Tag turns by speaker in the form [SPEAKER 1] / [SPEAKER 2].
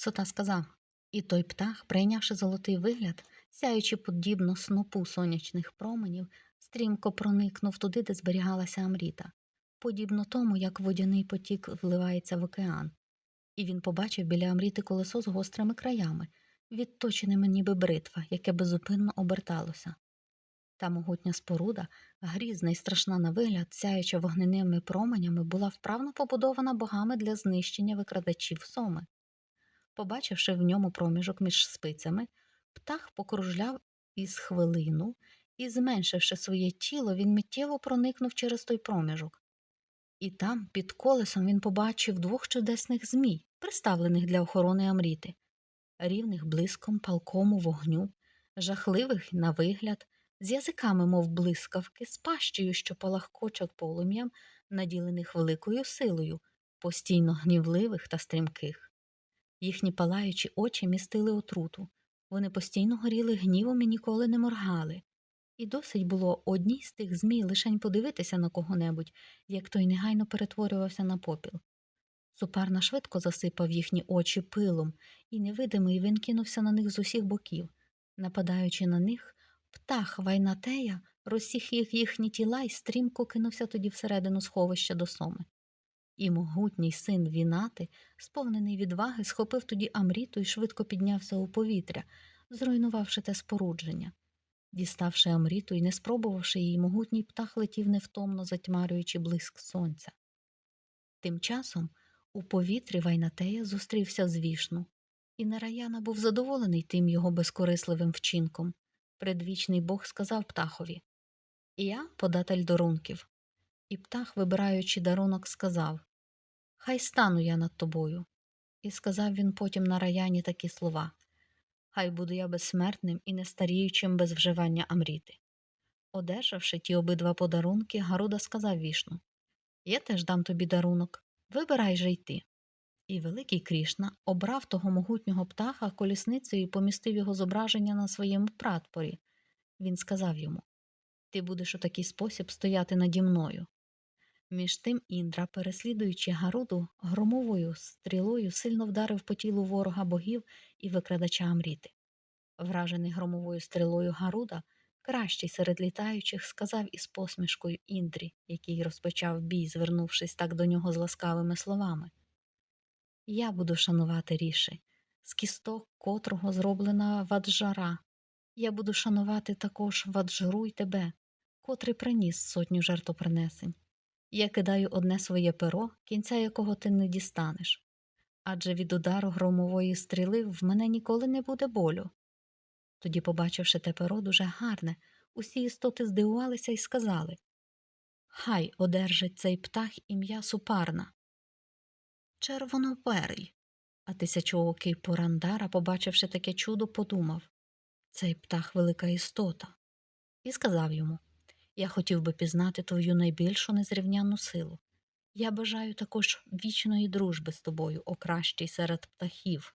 [SPEAKER 1] Сота сказав, і той птах, прийнявши золотий вигляд, сяючи подібно снопу сонячних променів, стрімко проникнув туди, де зберігалася Амріта, подібно тому, як водяний потік вливається в океан. І він побачив біля Амріти колесо з гострими краями, відточеними ніби бритва, яке безупинно оберталося. Та могутня споруда, грізна й страшна на вигляд, сяюча вогненими променями, була вправно побудована богами для знищення викрадачів соми. Побачивши в ньому проміжок між спицями, птах покружляв із хвилину і, зменшивши своє тіло, він миттєво проникнув через той проміжок. І там, під колесом, він побачив двох чудесних змій, приставлених для охорони Амріти, рівних блиском палкому вогню, жахливих на вигляд, з язиками, мов блискавки, з пащею, що палахкочуть полум'ям, наділених великою силою, постійно гнівливих та стрімких. Їхні палаючі очі містили отруту, вони постійно горіли гнівом і ніколи не моргали. І досить було одній з тих змій лишень подивитися на кого-небудь, як той негайно перетворювався на попіл. Супарна швидко засипав їхні очі пилом, і невидимий він кинувся на них з усіх боків. Нападаючи на них, птах Вайнатея розсіг їх їхні тіла і стрімко кинувся тоді всередину сховища до соми. І могутній син Вінати, сповнений відваги, схопив тоді Амріту і швидко піднявся у повітря, зруйнувавши те спорудження. Діставши Амріту і не спробувавши її, могутній птах летів невтомно, затьмарюючи блиск сонця. Тим часом у повітрі Вайнатея зустрівся з вішну, і Нараяна був задоволений тим його безкорисливим вчинком. Предвічний Бог сказав птахові Я податель дарунків. І птах, вибираючи дарунок, сказав Хай стану я над тобою. І сказав він потім Нараяні такі слова Хай буду я безсмертним і нестаріючим без вживання Амріти. Одержавши ті обидва подарунки, Гаруда сказав вішну Я теж дам тобі дарунок, вибирай же й ти. І великий Крішна обрав того могутнього птаха колісницею і помістив його зображення на своєму пратпорі. Він сказав йому Ти будеш у такий спосіб стояти наді мною. Між тим Індра, переслідуючи Гаруду, громовою стрілою сильно вдарив по тілу ворога богів і викрадача Амріти. Вражений громовою стрілою Гаруда, кращий серед літаючих, сказав із посмішкою Індрі, який розпочав бій, звернувшись так до нього з ласкавими словами. Я буду шанувати ріші, з кісток котрого зроблена ваджара. Я буду шанувати також ваджру й тебе, котрий приніс сотню жертвопринесень. Я кидаю одне своє перо, кінця якого ти не дістанеш. Адже від удару громової стріли в мене ніколи не буде болю. Тоді, побачивши те перо дуже гарне, усі істоти здивувалися і сказали Хай одержить цей птах ім'я Супарна. Червоноперий. А тисячоокий Пурандара, побачивши таке чудо, подумав цей птах велика істота, і сказав йому Я хотів би пізнати твою найбільшу незрівнянну силу. Я бажаю також вічної дружби з тобою, о кращий серед птахів.